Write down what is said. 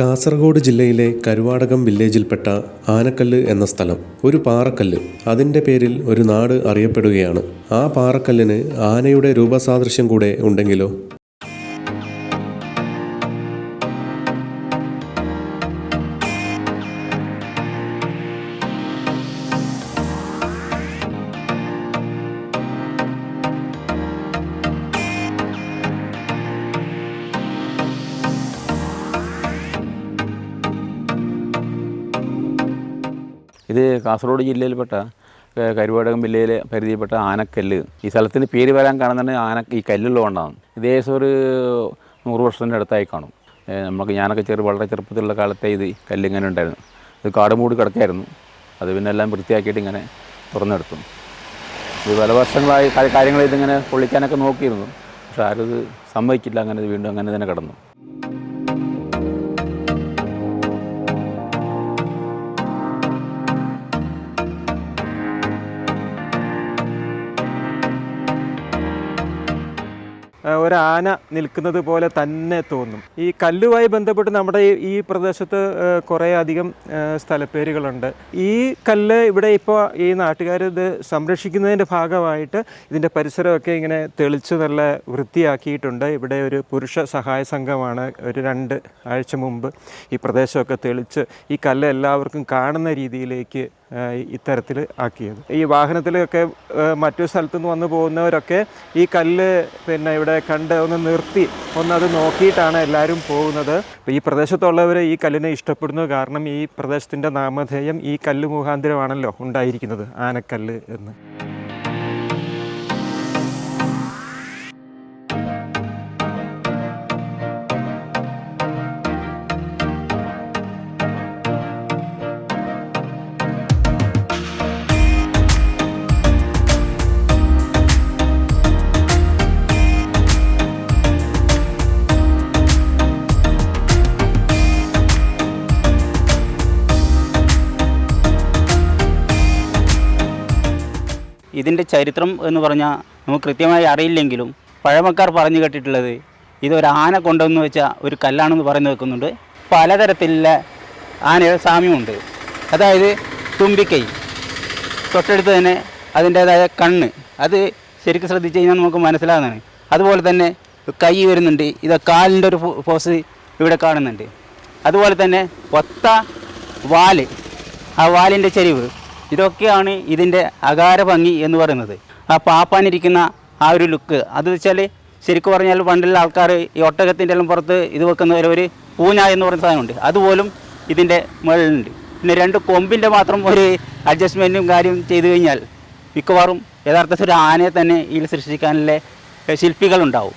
കാസർഗോഡ് ജില്ലയിലെ കരുവാടകം വില്ലേജിൽപ്പെട്ട ആനക്കല്ല് എന്ന സ്ഥലം ഒരു പാറക്കല്ല്. അതിന്റെ പേരിൽ ഒരു നാട് അറിയപ്പെടുകയാണ്. ആ പാറക്കല്ലിന് ആനയുടെ രൂപസാദൃശ്യം കൂടെ ഉണ്ടെങ്കിലോ? ഇത് കാസർഗോഡ് ജില്ലയിൽപ്പെട്ട കരുവാടകം ജില്ലയിലെ പരിധിയിൽപ്പെട്ട ആനക്കല്ല്. ഈ സ്ഥലത്തിന് പേര് വരാൻ കാണുന്നത് ആന ഈ കല്ലുള്ളതുകൊണ്ടാണ്. ഇത് ഏകദേശം ഒരു നൂറ് വർഷത്തിന്റെ അടുത്തായി കാണും. നമുക്ക് ഞാനൊക്കെ ചെറു വളരെ ചെറുപ്പത്തിലുള്ള കാലത്തെ ഇത് കല്ലിങ്ങനെ ഉണ്ടായിരുന്നു. ഇത് കാട് മൂടി കിടക്കായിരുന്നു. അത് പിന്നെ എല്ലാം വൃത്തിയാക്കിയിട്ട് ഇങ്ങനെ തുറന്നെടുത്തു. ഇത് പല വർഷങ്ങളായി കാര്യങ്ങൾ ഇതിങ്ങനെ പൊളിക്കാനൊക്കെ നോക്കിയിരുന്നു. പക്ഷെ ആരും ഇത് സമ്മതിക്കില്ല അങ്ങനെ വീണ്ടും അങ്ങനെ തന്നെ കിടന്നു. ആ, ഒരു ആന നിൽക്കുന്നത് പോലെ തന്നെ തോന്നും. ഈ കല്ലുമായി ബന്ധപ്പെട്ട് നമ്മുടെ ഈ- പ്രദേശത്ത് കുറേ അധികം സ്ഥലപ്പേരുകളുണ്ട്. ഈ കല്ല് ഇവിടെ ഇപ്പോൾ ഈ നാട്ടുകാർ ഇത് സംരക്ഷിക്കുന്നതിന്റെ ഭാഗമായിട്ട് ഇതിന്റെ പരിസരമൊക്കെ ഇങ്ങനെ തെളിച്ച് നല്ല വൃത്തിയാക്കിയിട്ടുണ്ട്. ഇവിടെ ഒരു പുരുഷ സഹായ സംഘമാണ് ഒരു രണ്ട് ആഴ്ച മുമ്പ് ഈ പ്രദേശമൊക്കെ തെളിച്ച് ഈ കല്ല് എല്ലാവർക്കും കാണുന്ന രീതിയിലേക്ക് ഇത്തരത്തിൽ ആക്കിയത്. ഈ വാഹനത്തിലൊക്കെ മറ്റു സ്ഥലത്തു നിന്ന് വന്നു പോകുന്നവരൊക്കെ ഈ കല്ല് പിന്നെ ഇവിടെ കണ്ട് ഒന്ന് നിർത്തി ഒന്നത് നോക്കിയിട്ടാണ് എല്ലാവരും പോകുന്നത്. ഈ പ്രദേശത്തുള്ളവർ ഈ കല്ലിനെ ഇഷ്ടപ്പെടുന്നു. കാരണം ഈ പ്രദേശത്തിന്റെ നാമധേയം ഈ കല്ല് മുഖാന്തരമാണല്ലോ ഉണ്ടായിരിക്കുന്നത് ആനക്കല്ല് എന്ന്. ഇതിന്റെ ചരിത്രം എന്ന് പറഞ്ഞാൽ നമുക്ക് കൃത്യമായി അറിയില്ലെങ്കിലും പഴമക്കാർ പറഞ്ഞു കേട്ടിട്ടുള്ളത് ഇതൊരു ആന കൊണ്ടുവന്ന് വെച്ച ഒരു കല്ലാണെന്ന് പറഞ്ഞു വെക്കുന്നുണ്ട് പലതരത്തിലുള്ള ആനയുടെ സാമ്യമുണ്ട്. അതായത് തുമ്പിക്കൈ. തൊട്ടടുത്ത് തന്നെ അതിന്റേതായ കണ്ണ്. അത് ശരിക്കും ശ്രദ്ധിച്ച് കഴിഞ്ഞാൽ നമുക്ക് മനസ്സിലാകുന്നതാണ് അതുപോലെ തന്നെ കൈ വരുന്നുണ്ട്. ഇത് കാലിന്റെ ഒരു ഫോസ് ഇവിടെ കാണുന്നുണ്ട്. അതുപോലെ തന്നെ ഒത്ത വാൽ. ആ വാലിന്റെ ചെരിവ്. ഇതൊക്കെയാണ് ഇതിന്റെ അകാര ഭംഗി എന്ന് പറയുന്നത്. ആ പാപ്പാനിരിക്കുന്ന ആ ഒരു ലുക്ക്. അത് വെച്ചാൽ ശരിക്കും പറഞ്ഞാൽ പണ്ടുള്ള ആൾക്കാർ ഈ ഒട്ടകത്തിന്റെ എല്ലാം പുറത്ത് ഇത് വെക്കുന്ന പോലെ ഒരു പൂഞ്ഞ എന്ന് പറയുന്ന സാധനമുണ്ട്. അതുപോലും ഇതിന്റെ മുകളിലുണ്ട്. പിന്നെ രണ്ട് കൊമ്പിന്റെ മാത്രം ഒരു അഡ്ജസ്റ്റ്മെന്റും കാര്യം ചെയ്തു കഴിഞ്ഞാൽ മിക്കവാറും യഥാർത്ഥത്തിൽ ഒരു ആനയെ തന്നെ ഇതിൽ സൃഷ്ടിക്കാനുള്ള ശില്പികളുണ്ടാവും.